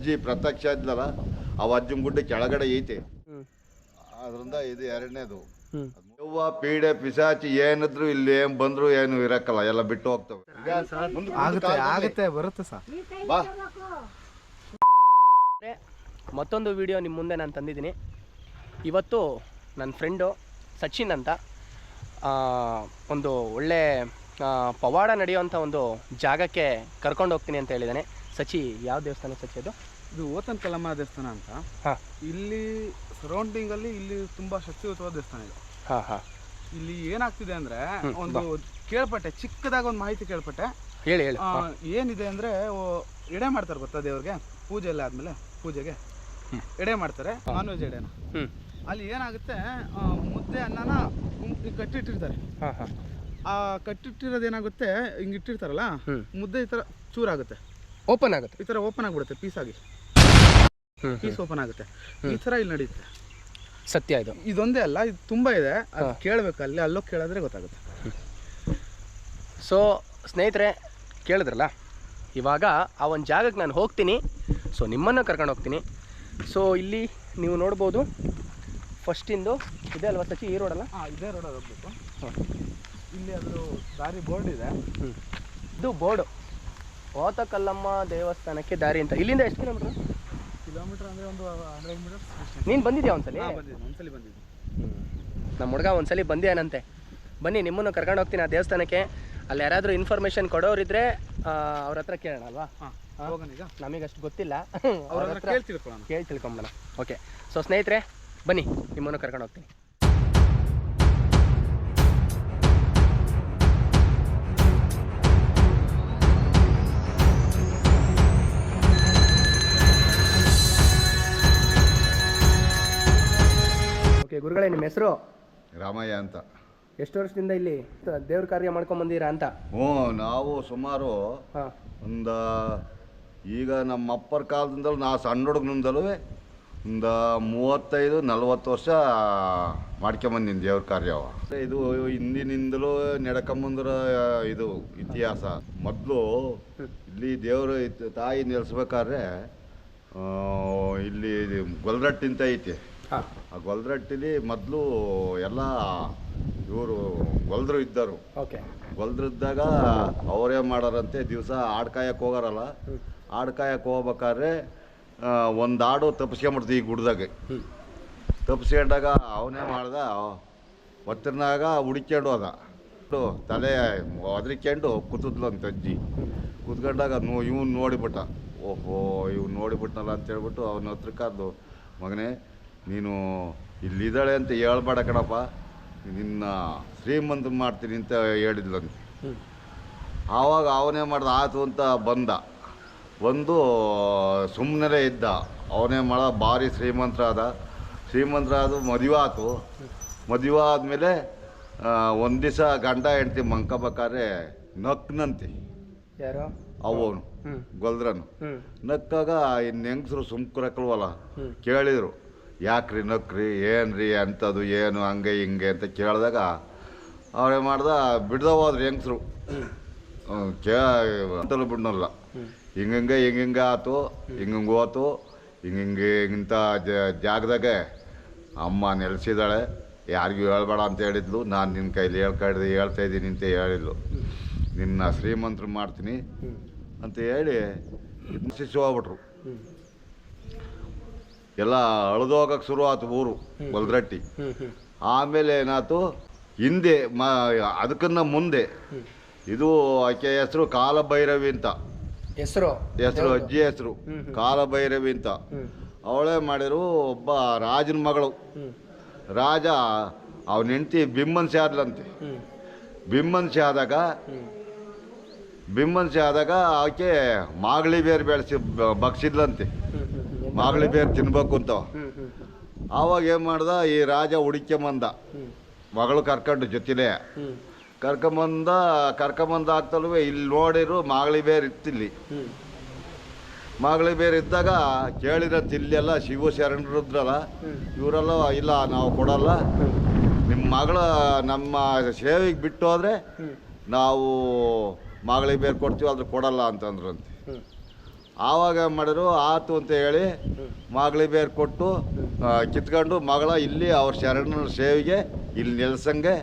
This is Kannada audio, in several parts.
ಅಜ್ಜಿ ಪ್ರತ್ಯಕ್ಷ ಇದ್ಲಲ್ಲ ಅವ ಅಜ್ಜನ ಗುಡ್ಡ ಕೆಳಗಡೆ ಐತೆ. ಅದರಿಂದ ಇದು ಎರಡನೇದು. ಯವ್ವ ಪೀಡೆ ಪಿಸಾಚಿ ಏನಿದ್ರು ಇಲ್ಲಿ ಏನ್ ಬಂದ್ರು ಏನು ಇರಕ್ಕಲ್ಲ ಎಲ್ಲ ಬಿಟ್ಟು ಹೋಗ್ತವೆ. ಆಗುತ್ತೆ ಆಗುತ್ತೆ ಬರುತ್ತೆ ಸರ್ ಬಾ. ಮತ್ತೊಂದು ವಿಡಿಯೋ ನಿಮ್ಮ ಮುಂದೆ ನಾನು ತಂದಿದ್ದೀನಿ. ಇವತ್ತು ನನ್ನ ಫ್ರೆಂಡು ಸಚಿನ್ ಅಂತ ಆ, ಒಂದು ಒಳ್ಳೆ ಆ, ಪವಾಡ ನಡೆಯುವಂಥ ಒಂದು ಜಾಗಕ್ಕೆ ಕರ್ಕೊಂಡು ಹೋಗ್ತೀನಿ ಅಂತ ಹೇಳಿದ್ದಾನೆ ಸಚಿ ಯಾವ ದೇವಸ್ಥಾನ ಸಚಿ ಅದು? ಇದು ಓತನ್ ಕಲಮ ದೇವಸ್ಥಾನ ಅಂತ. ಹಾಂ. ಇಲ್ಲಿ ಸರೌಂಡಿಂಗ್ ಅಲ್ಲಿ ಇಲ್ಲಿ ತುಂಬಾ ಶಕ್ತಿಯುತವಾದ ದೇವಸ್ಥಾನ ಇದೆ. ಹಾ ಹಾ. ಇಲ್ಲಿ ಏನಾಗ್ತಿದೆ ಅಂದ್ರೆ ಒಂದು ಕೇಳ್ಪಟ್ಟೆ ಚಿಕ್ಕದಾಗ ಒಂದು ಮಾಹಿತಿ ಕೇಳ್ಪಟ್ಟೆ. ಹೇಳಿ ಹೇಳಿ. ಆ, ಏನಿದೆ ಅಂದ್ರೆ ಓ, ಎಡೆ ಮಾಡ್ತಾರೆ ಗೊತ್ತಾ ದೇವ್ರಿಗೆ? ಪೂಜೆ ಎಲ್ಲ ಆದ್ಮೇಲೆ ಪೂಜೆಗೆ. ಎಡೆ ಮಾಡ್ತಾರೆ ನಾನ್ ವೆಜ್ ಎಡೆನ. ಹ್ಞೂ ಅಲ್ಲಿ ಏನಾಗುತ್ತೆ ಆ, ಮುದ್ದೆ ಅನ್ನನ ಗುಂಪ್- ಕಟ್ಟಿಟ್ಟಿರ್ತಾರೆ. ಹಾ ಹಾ. ಆ ಕಟ್ಟಿಟ್ಟಿರೋದು ಏನಾಗುತ್ತೆ ಹಿಂಗೆ ಇಟ್ಟಿರ್ತಾರಲ್ಲ ಮುದ್ದೆ ಈ ಥರ ಚೂರಾಗುತ್ತೆ. ಓಪನ್ ಆಗುತ್ತೆ. ಈ ಥರ ಓಪನ್ ಆಗಿಬಿಡುತ್ತೆ ಪೀಸ್ ಆಗಿ. ಪೀಸ್ ಓಪನ್ ಆಗುತ್ತೆ. ಈ ಥರ ಇಲ್ಲಿ ನಡೆಯುತ್ತೆ. ಸತ್ಯ ಇದು. ಇದೊಂದೇ ಅಲ್ಲ ಇದು ತುಂಬಾ ಇದೆ. ಅದು ಕೇಳಬೇಕು ಅಲ್ಲಿ ಅಲ್ಲೋಗಿ ಕೇಳಿದ್ರೆ ಗೊತ್ತಾಗುತ್ತೆ. ಸೊ ಸ್ನೇಹಿತರೆ ಕೇಳಿದ್ರಲ್ಲ? ಇವಾಗ ಆ ಒಂದು ಜಾಗಕ್ಕೆ ನಾನು ಹೋಗ್ತೀನಿ. ಸೊ ನಿಮ್ಮನ್ನು ಕರ್ಕೊಂಡು ಹೋಗ್ತೀನಿ. ಸೊ ಇಲ್ಲಿ ನೀವು ನೋಡ್ಬೋದು ಫಸ್ಟಿಂದು ಇದೆ ಅಲ್ವಾ ಸಚಿ ಈ ರೋಡಲ್ಲ ಹಾಂ ಇದೇ ರೋಡಲ್ಲಿ ಹೋಗ್ಬೇಕು. ಇಲ್ಲಿ ಅದು ದಾರಿ ಬೋರ್ಡ್ ಇದೆ. ಹ್ಞೂ ಇದು ಬೋರ್ಡು ಓತಕಲ್ಲಮ್ಮ ದೇವಸ್ಥಾನಕ್ಕೆ ದಾರಿ ಅಂತ. ಇಲ್ಲಿಂದ ಎಷ್ಟು ಕಿಲೋಮೀಟರ್ ಕಿಲೋಮೀಟರ್ ಅಂದ್ರೆ ಒಂದು ಹಂಡ್ರೆಡ್ ಮೀಟರ್ಸ್ ನೀನು ಬಂದಿದ್ಯಾ ಒಂದ್ಸಲಿ? ಹಾಂ ಬಂದಿದ್ದೀನಿ. ಒಂದ್ಸಲಿ ಬಂದಿದ್ದೀನಿ. ನಮ್ಮ ಹುಡುಗ ಒಂದ್ಸಲಿ ಬಂದಿಯಾನಂತೆ. ಬನ್ನಿ ನಿಮ್ಮನ್ನು ಕರ್ಕೊಂಡು ಹೋಗ್ತೀನಿ ಆ ದೇವಸ್ಥಾನಕ್ಕೆ. ಅಲ್ಲಿ ಯಾರಾದರೂ ಇನ್ಫಾರ್ಮೇಷನ್ ಕೊಡೋರಿದ್ರೆ ಅವ್ರ ಹತ್ರ ಕೇಳೋಣ ಅಲ್ವಾ? ಹಾಂ ಅಷ್ಟು ಗೊತ್ತಿಲ್ಲ. ಅವ್ರ ಹತ್ರ ಕೇಳಿ ತಿಳ್ಕೊಳ್ಳೋಣ ಕೇಳಿ ತಿಳ್ಕೊಂಬೋಣ ಓಕೆ ಸೊ ಸ್ನೇಹಿತರೆ ಬನ್ನಿ ನಿಮ್ಮನ್ನು ಕರ್ಕೊಂಡು ಹೋಗ್ತೀನಿ. ಗುರುಗಳೇ ನಿಮ್ಮ ಹೆಸರು? ರಾಮಯ್ಯ ಅಂತ. ಎಷ್ಟು ವರ್ಷದಿಂದ ಇಲ್ಲಿ ದೇವ್ರ ಕಾರ್ಯ ಮಾಡ್ಕೊಂಡ್ ಬಂದಿರಾ ಅಂತ? ಹ್ಞೂ ನಾವು ಸುಮಾರು ಹಾಂ. ಒಂದು ಈಗ ನಮ್ಮ ಅಪ್ಪರ ಕಾಲದಿಂದಲೂ ನಾ ಸಣ್ಣ ಹುಡುಗನಿಂದಲೂ ಒಂದು ಮೂವತ್ತೈದು ನಲ್ವತ್ತು ವರ್ಷ ಮಾಡ್ಕೊಂಬಂದಿನಿ ದೇವ್ರ ಕಾರ್ಯವ ಇದು ಹಿಂದಿನಿಂದಲೂ ನಡ್ಕೊಂಬಂದ್ರ ಇದು ಇತಿಹಾಸ. ಮೊದಲು ಇಲ್ಲಿ ದೇವರು ತಾಯಿ ನೆಲೆಸ್ಬೇಕಾದ್ರೆ ಆ, ಇಲ್ಲಿ ಗೊಲ್ರಟ್ಟಿಂತ ಐತಿ. ಆ ಗೊಲ್ದ್ರಟ್ಟಿಲಿ ಮೊದಲು ಎಲ್ಲ ಇವರು ಗೊಲ್ದ್ರು ಇದ್ದರು. ಓಕೆ. ಹೊಲ್ದ್ರಿದ್ದಾಗ ಅವರೇ ಮಾಡಾರಂತೆ ದಿವಸ ಆಡ್ ಹೋಗರಲ್ಲ ಹೋಗಾರಲ್ಲ. ಆಡ್ ಕಾಯಕ್ಕೆ ಹೋಗ್ಬೇಕಾದ್ರೆ ಒಂದು ಆಡು ತಪ್ಪಿಸ್ಕೊಂಬಿಡ್ತು ಈ ಗುಡ್ದಾಗೆ. ತಪ್ಪಿಸ್ಕೊಂಡಾಗ ಅವನೇ ಮಾಡ್ದ ಒತ್ತರ್ನಾಗ ಹುಡಿಕೊಂಡು ಹೋದ. ತಲೆ ಒದರಿಕೊಂಡು ಕೂತಿದ್ಲು ಅಂತ ಅಜ್ಜಿ. ಕೂತ್ಕೊಂಡಾಗ ನೋ ಇವ್ನು ನೋಡಿಬಿಟ್ಟ. ಓಹೋ ಇವ್ನು ನೋಡಿಬಿಟ್ನಲ್ಲ ಅಂತ ಹೇಳ್ಬಿಟ್ಟು ಅವನ ಹತ್ರ ಕರೆದು ಮಗನೇ ನೀನು ಇಲ್ಲಿದ್ದಾಳೆ ಅಂತ ಹೇಳ್ಬೇಡ ಕಣಪ್ಪ. ನಿನ್ನ ಶ್ರೀಮಂತ ಮಾಡ್ತೀನಿ ಅಂತ ಹೇಳಿದ್ಲಂತೆ ಆವಾಗ ಅವನೇ ಮಾಡ್ದ ಆತು ಅಂತ ಬಂದ. ಒಂದು ಸುಮ್ಮನೆ ಇದ್ದ. ಅವನೇ ಮಾಡ ಭಾರಿ ಶ್ರೀಮಂತರಾದ. ಶ್ರೀಮಂತರಾದ ಮದುವೆ ಆತು. ಮದುವೆ ಆದಮೇಲೆ ಒಂದು ದಿವಸ ಗಂಡ ಹೆಂಡ್ತಿ ಮಂಕಬೇಕಾದ್ರೆ ನಕ್ನಂತೆ. ಯಾರು? ಅವನು ಗೊಲ್ದ್ರನು. ನಕ್ಕಾಗ ಇನ್ನು ಹೆಂಗಸರು ಸುಮ್ಕರಕ್ಕಲ್ವಲ್ಲ ಹ್ಮ್. ಕೇಳಿದರು. ಯಾಕ್ರಿ ನಕ್ರಿ? ಏನ್ರಿ ಅಂಥದ್ದು ಏನು, ಹಂಗೆ, ಹಿಂಗೆ ಅಂತ ಕೇಳಿದಾಗ ಅವ್ರೇ ಮಾಡ್ದ ಬಿಡ್ದ ಹೋದ್ರು ಹೆಂಗಸರು. ಕೇ, ಅಂತಲೂ ಬಿಡ್ನಲ್ಲ. ಹಿಂಗಂಗೆ ಹಿಂಗಿಂಗೆ ಆತು ಹಿಂಗಂಗೆ ಹೋತು ಹಿಂಗಿಂಗೆ ಇಂಥ ಜಾಗದಾಗೆ ಅಮ್ಮ ನೆಲೆಸಿದಾಳೆ. ಯಾರಿಗೂ ಹೇಳ್ಬೇಡ ಅಂತ ಹೇಳಿದ್ಲು. ನಾನು ನಿನ್ನ ಕೈಲಿ ಹೇಳ್ಕಡ್ದು ಹೇಳ್ತಾ ಇದ್ದೀನಿ ಅಂತ ಹೇಳಿದ್ಲು. ನಿನ್ನ ಶ್ರೀಮಂತರು ಮಾಡ್ತೀನಿ ಅಂತ ಹೇಳಿ ಶಿಶು ಹೋಗ್ಬಿಟ್ರು. ಎಲ್ಲ ಅಳದೋಗಕ್ಕೆ ಶುರು ಆಯ್ತು ಊರು ಹ್ಞೂ ಆಮೇಲೆ ಏನಾಯ್ತು ಹಿಂದೆ ಮ ಅದಕ್ಕನ್ನ ಮುಂದೆ. ಇದು ಆಕೆ ಹೆಸರು ಕಾಲಭೈರವಿ ಅಂತ. ಹೆಸರು? ಹೆಸರು ಅಜ್ಜಿ ಹೆಸರು. ಕಾಲ ಕಾಲಭೈರವಿ ಅಂತ. ಅವಳೇ ಮಾಡಿರು ಒಬ್ಬ ರಾಜನ ಮಗಳು. ರಾಜ ಅವನ ಹೆಂಡತಿ ಬಿಮ್ಮನ್ಸಿ ಆದ್ಲಂತೆ ಬಿಂಬನ್ಸಿ ಬಿಮ್ಮನ್ಸಿ ಆದಾಗ ಬಿಮ್ಮನ್ಸಿ ಆದಾಗ ಆಕೆ ಮಾಗಳಿ ಬೇರೆ ಬೆಳೆಸಿ ಬಗ್ಸಿದ್ಲಂತೆ. ಮಾಗಳಿ ಬೇರು ತಿನ್ಬೇಕು ಅಂತ. ಆವಾಗ ಏನು ಮಾಡ್ದ? ಈ ರಾಜ ಹುಡುಕ್ಯಂಬಂದ ಬಂದ. ಮಗಳು ಕರ್ಕೊಂಡು ಜೊತೆಲೇ. ಕರ್ಕೊಂಬಂದ ಕರ್ಕೊಂಬಂದ ಆಗ್ತಲ್ವೇ ಇಲ್ಲಿ ನೋಡಿರು ಮಾಗಳಿ ಬೇರೆ ಇತ್ತಿಲ್ಲಿ. ಮಾಗಳಿ ಬೇರೆ ಇದ್ದಾಗ ಕೇಳಿರೋ ಇಲ್ಲೆಲ್ಲ ಶಿವ ಶರಣರಿದ್ರಲ್ಲ ಇವರೆಲ್ಲ ಇಲ್ಲ ನಾವು ಕೊಡಲ್ಲ. ನಿಮ್ಮ ಮಗಳ ನಮ್ಮ ಸೇವೆಗೆ ಬಿಟ್ಟು ಹೋದ್ರೆ ನಾವು ಮಾಗಳಿ ಬೇರೆ ಕೊಡ್ತೀವಿ ಆದ್ರೆ ಕೊಡಲ್ಲ ಅಂತಂದ್ರಂತೆ ಆವಾಗ ಏನ್ ಮಾಡಿದ್ರು ಆತು ಅಂತ ಹೇಳಿ ಮಗಳಿ ಬೇರೆ ಕೊಟ್ಟು ಕಿತ್ಕೊಂಡು ಮಗಳ ಇಲ್ಲಿ ಅವ್ರ ಶರಣರ ಸೇವೆಗೆ ಇಲ್ಲಿ ನೆಲೆಸಂಗೆ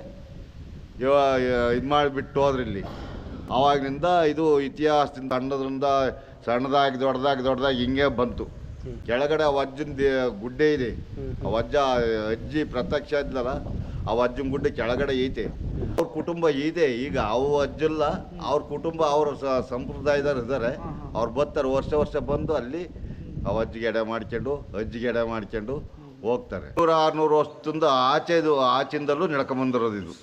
ಇದು ಮಾಡಿಬಿಟ್ಟು ಹೋದ್ರಿ ಇಲ್ಲಿ. ಆವಾಗಿನಿಂದ ಇದು ಇತಿಹಾಸದಿಂದ ಸಣ್ಣದ್ರಿಂದ ಸಣ್ಣದಾಗಿ ದೊಡ್ಡದಾಗಿ ದೊಡ್ಡದಾಗಿ ಹಿಂಗೆ ಬಂತು. ಕೆಳಗಡೆ ವಜ್ಜನ ಗುಡ್ಡೆ ಇದೆ. ಆ ವಜ್ಜ ಅಜ್ಜಿ ಪ್ರತ್ಯಕ್ಷ ಇದ್ಲಲ್ಲ ಆ ಅಜ್ಜನ್ ಗುಡ್ಡೆ ಕೆಳಗಡೆ ಐತೆ. ಅವ್ರ ಕುಟುಂಬ ಇದೆ. ಈಗ ಅವು ಅಜ್ಜಿಲ್ಲ ಅವ್ರ ಕುಟುಂಬ ಅವ್ರ ಸಂಪ್ರದಾಯದವ್ರು ಇದ್ದಾರೆ ಅವ್ರು ಬರ್ತಾರೆ ವರ್ಷ ವರ್ಷ ಬಂದು ಅಲ್ಲಿ ಅವ ಅಜ್ಜಿಗೆಡೆ ಮಾಡ್ಕೊಂಡು ಅಜ್ಜಿಗೆ ಎಡೆ ಮಾಡ್ಕೊಂಡು ಹೋಗ್ತಾರೆ. ನೂರ ಆರ್ನೂರು ವರ್ಷದಿಂದ ಆಚೆದು ಆಚಿಂದಲೂ ನಡ್ಕೊಂಬಂದಿರೋದು ಇದು.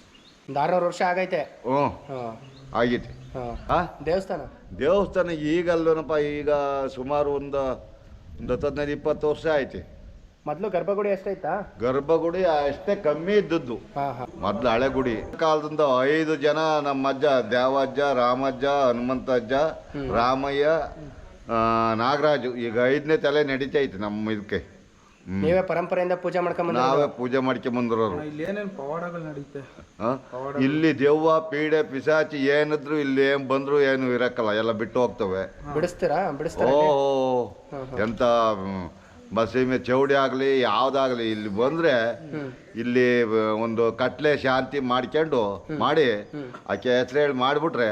ಒಂದು ಆರ್ನೂರು ವರ್ಷ ಆಗೈತೆ. ಹ್ಞೂ. ಆಗೈತೆ ಆ? ದೇವಸ್ಥಾನ? ದೇವಸ್ಥಾನ ಈಗಲ್ವೇನಪ್ಪ ಈಗ ಸುಮಾರು ಒಂದು ಒಂದು ಹತ್ತು ಹದಿನೈದು ಇಪ್ಪತ್ತು ವರ್ಷ ಐತಿ ಮೊದಲು ಗರ್ಭಗುಡಿ ಎಷ್ಟೈತಾ ಗರ್ಭಗುಡಿ ಅಷ್ಟೇ ಕಮ್ಮಿ ಇದ್ದದ್ದು. ಹಾಂ ಹಾಂ. ಮೊದ್ಲು ಹಳೆ ಗುಡಿ. ಕಾಲದಿಂದ ಐದು ಜನ ನಮ್ಮ ಅಜ್ಜ ದೇವಜ್ಜ ರಾಮಜ್ಜ ಹನುಮಂತಜ್ಜ ರಾಮಯ್ಯ ಆ, ನಾಗರಾಜು. ಈಗ ಐದನೇ ತಲೆ ನಡೀತೈತಿ ನಮ್ಮ ಇದಕ್ಕೆ. ನೀವೇ ಪರಂಪರೆಯಿಂದ ಪೂಜೆ ಮಾಡ್ಕೊಂಡ್ ನಾವೇ ಪೂಜೆ ಮಾಡ್ಕೊಂಬಂದಿರೋರು ಇಲ್ಲಿ ಏನೇನು ಪವಾಡಗಳು ನಡೆಯುತ್ತೆ ಆ? ಇಲ್ಲಿ ದೆವ್ವ ಪೀಡೆ ಪಿಸಾಚಿ ಏನಿದ್ರು ಇಲ್ಲಿ ಏನ್ ಬಂದ್ರು ಏನು ಇರಕ್ಕಲ್ಲ. ಎಲ್ಲ ಬಿಟ್ಟು ಹೋಗ್ತವೆ. ಬಿಡಿಸ್ತೀರಾ? ಬಿಡಿಸ್ತಾರ ಓ ಎಂತ ಮ್, ಬಸೀಮೆ ಚೌಡಿ ಆಗಲಿ ಯಾವುದಾಗಲಿ ಇಲ್ಲಿ ಬಂದ್ರೆ ಇಲ್ಲಿ ಒಂದು ಕಟ್ಲೆ ಶಾಂತಿ ಮಾಡ್ಕೊಂಡು ಮಾಡಿ ಆಕೆ ಹೆಸರು ಹೇಳಿ ಮಾಡಿಬಿಟ್ರೆ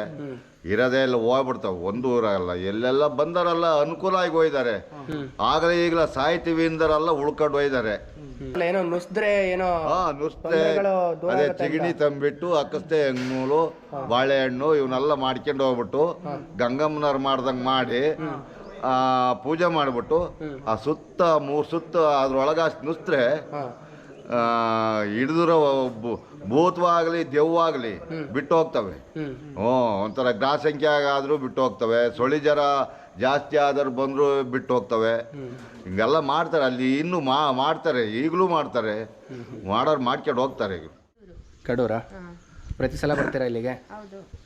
ಇರೋದೇ ಎಲ್ಲ ಹೋಗ್ಬಿಡ್ತಾವೆ. ಒಂದು ಊರಲ್ಲ. ಎಲ್ಲೆಲ್ಲ ಬಂದರಲ್ಲ ಅನುಕೂಲ ಆಗಿ ಹೋಯ್ದಾರೆ ಆಗಲೇ ಈಗಲ ಸಾಯ್ತೀವಿ ಇಂದರೆಲ್ಲ ಉಳ್ಕೊಂಡು ಹೋಯ್ದಾರೆ ಏನೋ ನುಸ್ದ್ರೆ ಏನೋ ಹಾ ನುಸ್ತೆ ಅದೇ ಚಿಗಿಣಿ ಚಿಗಣಿ ತಂಬಿಟ್ಟು ಅಕ್ಕಸ್ತೆ ಹೆಂಗ್ಮೂಲು ಬಾಳೆಹಣ್ಣು ಇವನ್ನೆಲ್ಲ ಮಾಡ್ಕೊಂಡು ಹೋಗ್ಬಿಟ್ಟು ಗಂಗಮ್ಮನವ್ರು ಮಾಡ್ದಂಗೆ ಮಾಡಿ ಆ ಪೂಜೆ ಮಾಡಿಬಿಟ್ಟು ಆ ಸುತ್ತ ಮೂರು ಸುತ್ತ ಅದ್ರೊಳಗ ನುಸ್ತ್ರೆ ಹಿಡಿದಿರೋ ಭೂತವಾಗಲಿ ದೆವ್ವಾಗಲಿ ಬಿಟ್ಟು ಹೋಗ್ತವೆ. ಹ್ಞೂ ಒಂಥರ ಗ್ರಾಸಂಖ್ಯೆ ಆದರೂ ಬಿಟ್ಟು ಹೋಗ್ತವೆ. ಸೊಳಿ ಜರ ಜಾಸ್ತಿ ಆದರೂ ಬಂದರೂ ಬಿಟ್ಟು ಹೋಗ್ತವೆ. ಹಿಂಗೆಲ್ಲ ಮಾಡ್ತಾರೆ. ಅಲ್ಲಿ ಇನ್ನೂ ಮಾ ಮಾಡ್ತಾರೆ. ಈಗಲೂ ಮಾಡ್ತಾರೆ. ಮಾಡೋರು ಮಾಡ್ಕೊಂಡು ಹೋಗ್ತಾರೆ ಈಗ. ಕಡೂರಾ? ಪ್ರತಿ ಸಲ ಬರ್ತೀರಾ ಇಲ್ಲಿಗೆ? ಹೌದು.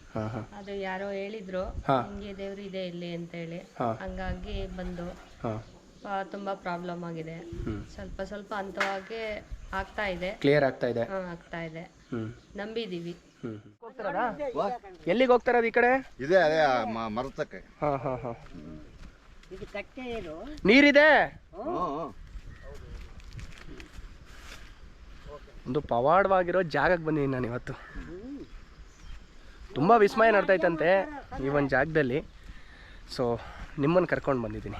ಅದು ಯಾರೋ ಹೇಳಿದ್ರು. ಹಿಂಗೆ ದೇವ್ರು ಇದೆ ಇಲ್ಲಿ ಅಂತ ಹೇಳಿ. ಹಂಗಾಗಿ ಬಂದು ಆ, ತುಂಬಾ ಪ್ರಾಬ್ಲಮ್ ಆಗಿದೆ. ಸ್ವಲ್ಪ ಸ್ವಲ್ಪ ಹಂತವಾಗಿ ಆಗ್ತಾ ಇದೆ. ಕ್ಲಿಯರ್ ಆಗ್ತಾ ಇದೆ. ಹಾ, ಆಗ್ತಾ ಇದೆ. ನಂಬಿದೀವಿ. ಎಲ್ಲಿಗೆ ಹೋಗ್ತಾರದು ಈ ಕಡೆ? ಇದೆ ಅದೇ ಆ ಮ- ಮರತಕ್ಕೆ. ಹಾಂ ಹಾಂ ಹಾಂ. ನೀರಿದೆ? ಒಂದು ಪವಾಡವಾಗಿರೋ ಜಾಗಕ್ಕೆ ಬಂದಿದ್ದೀನಿ ನಾನು ಇವತ್ತು ತುಂಬ ವಿಸ್ಮಯ ನಡ್ತೈತಂತೆ ಈ ಒಂದು ಜಾಗದಲ್ಲಿ. ಸೊ ನಿಮ್ಮನ್ನು ಕರ್ಕೊಂಡು ಬಂದಿದ್ದೀನಿ.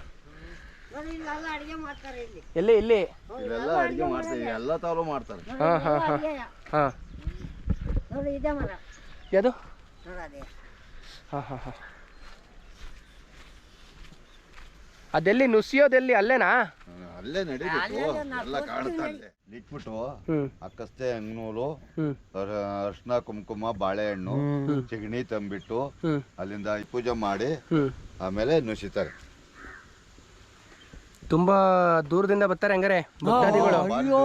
ಎಲ್ಲಿ ಇಲ್ಲಿ ಇಲ್ಲೆಲ್ಲ ಅಡುಗೆ ಮಾಡ್ತಾರೆ ಎಲ್ಲ ತಾವು ಮಾಡ್ತಾರೆ. ಹಾಂ ಹಾಂ ಹಾಂ. ಹಾಂ. ನೋಡಿ ಇದೆ ಮರ. ಯಾವುದು? ಹಾಂ ಹಾಂ ಹಾಂ. ಅದೆಲ್ಲಿ ನುಸಿಯೋದೆಲ್ಲಿ ಅಲ್ಲೇನಾ? ಅಲ್ಲೇ ನಡೀಬೇಕು. ಎಲ್ಲ ಕಾಣುತ್ತೆ ಅಲ್ಲೇ ಇಟ್ಬಿಟ್ಟು ಅಕ್ಕಸ್ತೆ ಅಂಗ್ನೂಲು ಅರ್ಶನ ಕುಂಕುಮ ಬಾಳೆಹಣ್ಣು ಚಿಗಣಿ ತಂಬಿಟ್ಟು ಅಲ್ಲಿಂದ ಪೂಜೆ ಮಾಡಿ ಆಮೇಲೆ ನುಸಿತಾರೆ. ತುಂಬಾ ದೂರದಿಂದ ಬರ್ತಾರೆ ಹಂಗಾರೆ ಭಕ್ತಾದಿಗಳು. ಅಯ್ಯೋ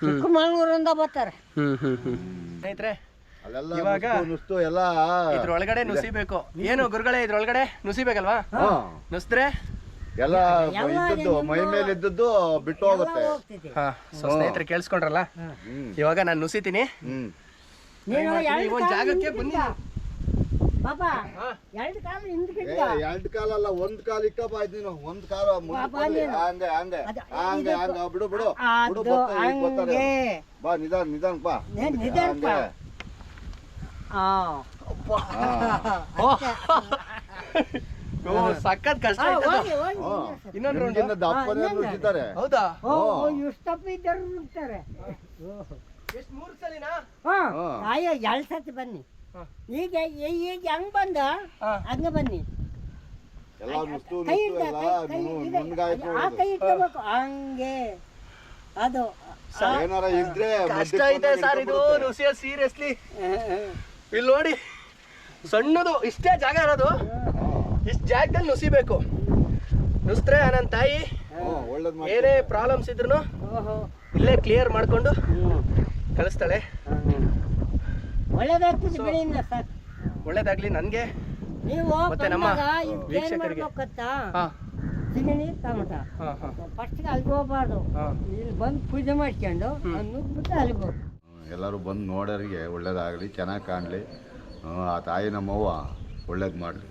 ಚಿಕ್ಕಮಗಳೂರಿಂದ ಬರ್ತಾರೆ. ಸ್ನೇಹಿತರೆ ಅಲ್ಲೆಲ್ಲ ಇವಾಗ- ನುಸ್ತು ಎಲ್ಲ ಇದ್ರೊಳಗಡೆ ನುಸಿಬೇಕು. ಏನು ಗುರುಗಳೇ ಇದ್ರೊಳಗಡೆ ನುಸಿಬೇಕಲ್ವಾ? ನುಸ್ತ್ರೆ ನುಸಿದ್ರೆ ಎಲ್ಲ ಇದ್ದದ್ದು ಮೈ ಮೇಲೆ ಇದ್ದದ್ದು ಬಿಟ್ಟು ಹೋಗುತ್ತೆ. ಹೋಗ್ತಿದೆ ಹಾ ಸೊ ಸ್ನೇಹಿತರೆ ಕೇಳಿಸ್ಕೊಂಡ್ರಲ್ಲ? ಇವಾಗ ನಾನು ನುಸಿತೀನಿ. ನೀನು ಈ ಎರಡು ಒಂದ್ ಜಾಗಕ್ಕೆ ಬನ್ನಿ. ಪಾಪ ಎರಡು ಕಾಲು ಎರಡು ಕಾಲಲ್ಲ ಒಂದ್ ಕಾಲ ಇಕ್ಕಪ್ಪ ಆಯ್ತು ನೀನು. ಒಂದ್ ಕಾಲ ಮುಂದಕ್ಕೆ ಬಾ, ಬಾ ಹೋಗ್ಲಿ. ನೀನು. ಹಂಗೆ ಹಂಗೆ. ಅದು- ಹಂಗೆ ಇದು- ಹಂಗೆ. ಬಿಡು ಬಿಡು. ಬಿಡು ಅದು ಬರ್ತಾರೆ, ಈಗ ಬರ್ತಾರೆ. ಹಂಗೆ. ಬಾ ನಿಧಾನ ನಿಧಾನ ಬಾ. ನಿಧಾನ ನಿಧಾನಪ್ಪ. ಹಂಗೆ. ಆ. ಓ ಸಖತ್ ಕಷ್ಟ ಇನ್ನೊಂದು ದಪ್ಪನೇ. ಹೌದಾ? ಓ ಇದ್ದರು ಇರ್ತಾರೆ ಎಷ್ಟು ಮೂರು ಸಲಿನಾ? ಹಾ ಹಾ. ಎರಡು ಸತಿ ಬನ್ನಿ. ಈಗ ಈಗ ಹೆಂಗ್ ಬಂದ? ಹಾ. ಹಂಗ ಬನ್ನಿ. ಎಲ್ಲ ಆ ಕೈ ಇಟ್ಕೋಬೇಕು. ಹಂಗೆ. ಅದು ಏನಾರ ಇದ್ರೆ ಕಷ್ಟ ಐತೆ ಸರ್ ಇದು ಸೀರಿಯಸ್ಲಿ. ಇಲ್ಲಿ ನೋಡಿ ಸಣ್ಣದು ಇಷ್ಟೇ ಜಾಗ ಇರೋದು. ಇಷ್ಟು ಜಾಗದಲ್ಲಿ ನುಸಿಬೇಕು. ನುಸಿದ್ರೆ ನನ್ನ ತಾಯಿ ಏನೇ ಪ್ರಾಬ್ಲಮ್ಸ್ ಇದ್ರು ಓಹೋ. ಇಲ್ಲೇ ಕ್ಲಿಯರ್ ಮಾಡ್ಕೊಂಡು ಕಳಿಸ್ತಾಳೆ. ಒಳ್ಳೇದಾಗ್ಲಿ ನನಗೆ. ನೀವು ಮತ್ತೆ ನಮ್ಮ ವೀಕ್ಷಕರಿಗೆ. ಎಲ್ಲರೂ ಬಂದು ನೋಡೋರಿಗೆ ಒಳ್ಳೇದಾಗಲಿ ಚೆನ್ನಾಗಿ ಕಾಣಲಿ. ಆ ತಾಯಿ ನಮ್ಮವ್ವ ಒಳ್ಳೇದು ಮಾಡಲಿ.